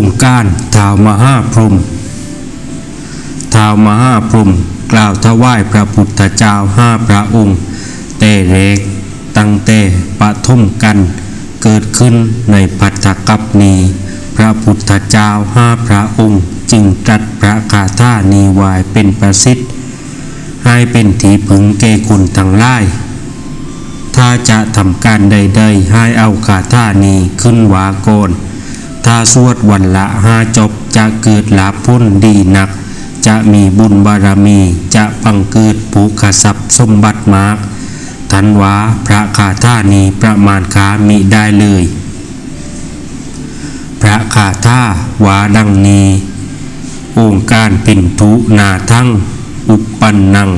องค์การท้าวมหาพรหมท้าวมหาพรหมกล่าวถวายพระพุทธเจ้าห้าพระองค์แต่เรกตั้งแต่ปฐมกัน เกิดขึ้นในพัทธกัปนีพระพุทธเจ้าห้าพระองค์ จึงตรัสพระคาถานีวายเป็นประสิทธิ์ให้เป็นที่พึงแก่คนทั้งหลายถ้าจะทำการใดๆให้เอาคาถานี้ขึ้นวาโกน ถ้าสวดวันละห้าจบจะเกิดลาพ้นดีนัก จะมีบุญบารมีจะบังเกิดภูขทรัพย์สมบัติมากทันวาพระคาถานี้ประมาณคามิได้เลย พระคาถาวาดังนี้องค์การปินทุนาทั้งอุปปันนัง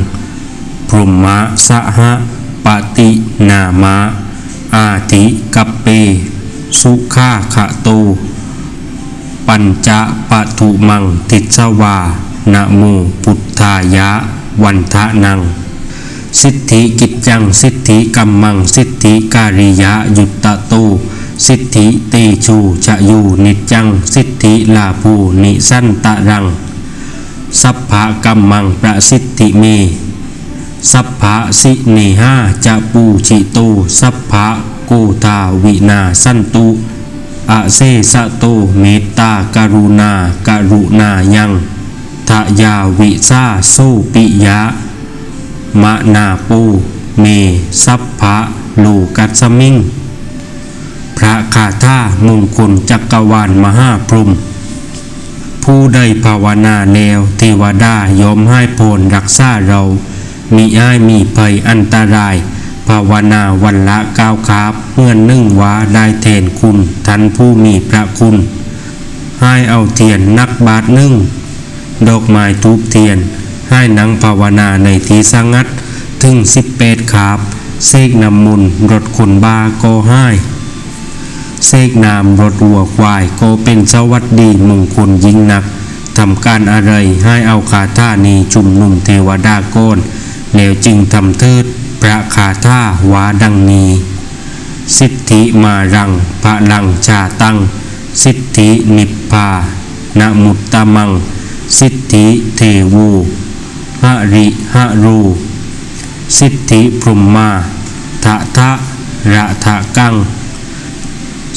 พรหมะสหะปฏินามะ อาทิกัปเป สุขาขะโต ปัญจะปะทุมังติสวานะโมพุทธายะวันทะนัง สิทธิกิจจัง สิทธิกัมมัง สิทธิการิยะยุตตะโต สิทธิเตชูจะอยู่นิจจัง สิทธิลาภูนิสันตะรัง สัพพะกัมมังประสิทธิเม สัพพะสิเนหาจะปูชิโต สัพพะ กทาวินาสันตุอะเซสะโตเมตตาการุณาการุณายังทะยาวิซาโซปิยะมะนาปูเมสัพพะโลกัสสมิง พระคาถามงคลจักรวาลมหาพรหมผู้ใดภาวนาแนวเทวดายอมให้พรรักษาเรา มีอ้ายมีภัยอันตราย ภาวนาวันละก้าวครับเมื่อนนึ่งว้าได้แทนคุณทันผู้มีพระคุณ ให้เอาเทียนนักบาทนึ่ง ดอกไม้ทูบเทียน ให้นังภาวนาในที่สงัด ถึงสิบเปดครับเสกนำมุนรถขนบาก็ให้เสกนามรถวัวควายก็เป็นสวัสดีมงคลยิ่งนักทำการอะไรให้เอาคาถานีจุมนุมเทวดาโกนแล้วจึงทำเทิด ระคาถาวาดังนี้สิทธิมารังพระลังชาตัง สิทธินิพพานะมุตตมัง สิทธิเทวูหะริหะรู สิทธิพรหมาทะทะระทะกัง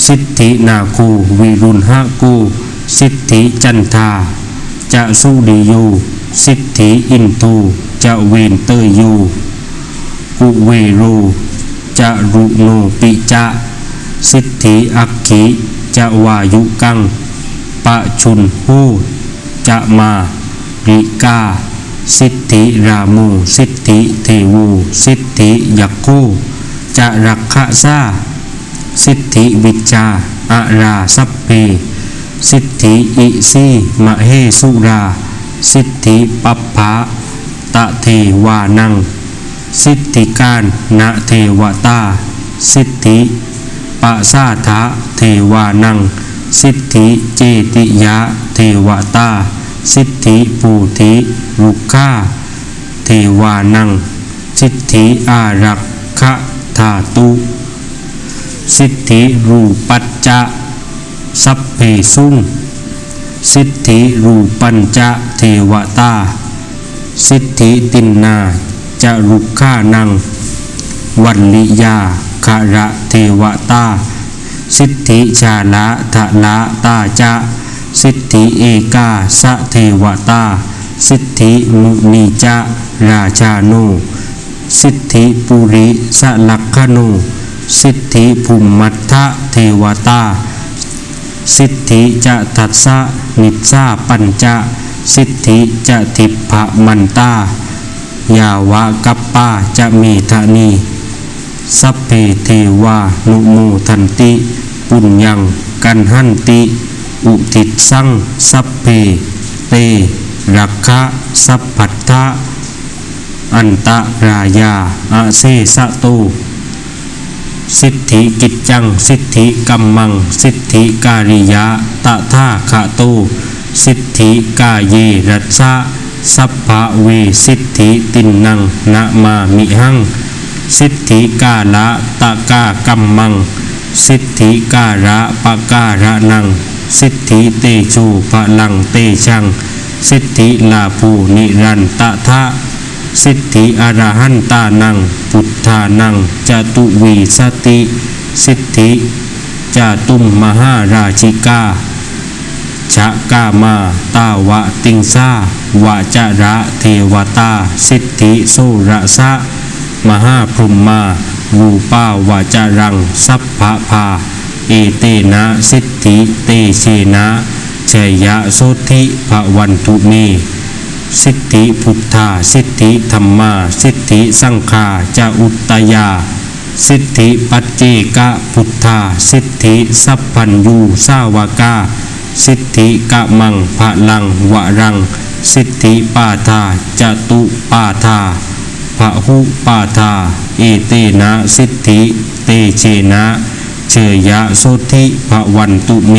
สิทธินาคูวิรุณหะกู สิทธิจันทาจะสุดียู สิทธิอินทูจะเวนเตยู ยูกุเวโรจะรุโนปิจะสิทธิอักขิจะวายุกังปะชุนหูจะมาริกา สิทธิรามูสิทธิเทวูสิทธิยักคูจะรักขะซาสิทธิวิจาอาราสัพเพสิทธิอิสีมะเฮสุรา สิทธิปัปภะตะเทวานัง สิทธิการณเทวตา สิทธิปะสาทะเทวานัง สิทธิเจติยะเทวตา สิทธิปูธิรุกาเทวานัง สิทธิอารักขะธาตุ สิทธิรูปัจจะสัพเพสุงสิทธิรูปัญจะเทวตา สิทธิตินนา จะรุกขานัง วันลิยาคาระเทวตา สิทธิชาละทะละตาจะ สิทธิเอกาสะเทวตา สิทธิมุนีจะราชาโนสิทธิปุริสลักขโนสิทธิภูมิมัทะเทวตา สิทธิจะทัสสะนิสาปัญจะ สิทธิจะทิพพะมันตา ยาวะกัปปาจะมีธานี สัพเพเทวานุโมทันติ ปุญญัง กันหันติ อุทิศสัง สัพเพ เต รักขะสัพพัทธะ อันตรายาอาเซสะโตสิทธิกิจจัง สิทธิกัมมัง สิทธิการิยะตะท่าขะโตสิทธิกาเยรัสสะ สัพพะเวสิทธิตินนังนะมามิหัง สิทธิกาละตะกากัมมัง สิทธิการะปะการะนัง สิทธิเตโชพลังเตชัง สิทธิลาภูนิรันตะทะสิทธิอรหันตานัง พุทธานังจตุวีสติ สิทธิจตุมมหาราชิกา ชะกามาตาวะติงซาวาจระเทวตา สิทธิโสระสะมหาพรหมมารูปาวาจารัง สัพพะพา เอเตนะสิทธิเตเชนะเชยะโสธิภวันตุเมสิทธิพุทธา สิทธิธรรมา สิทธิสังฆาจะอุตยา สิทธิปัจเจกะพุทธา สิทธิสัพพัญญูสาวกา สิทธิกะมังพะลังวะรัง สิทธิปาทาจตุปาทาพะหุปาทาเอเตนะสิทธิ เตเชนะ เชยะโสธิภวันตุเม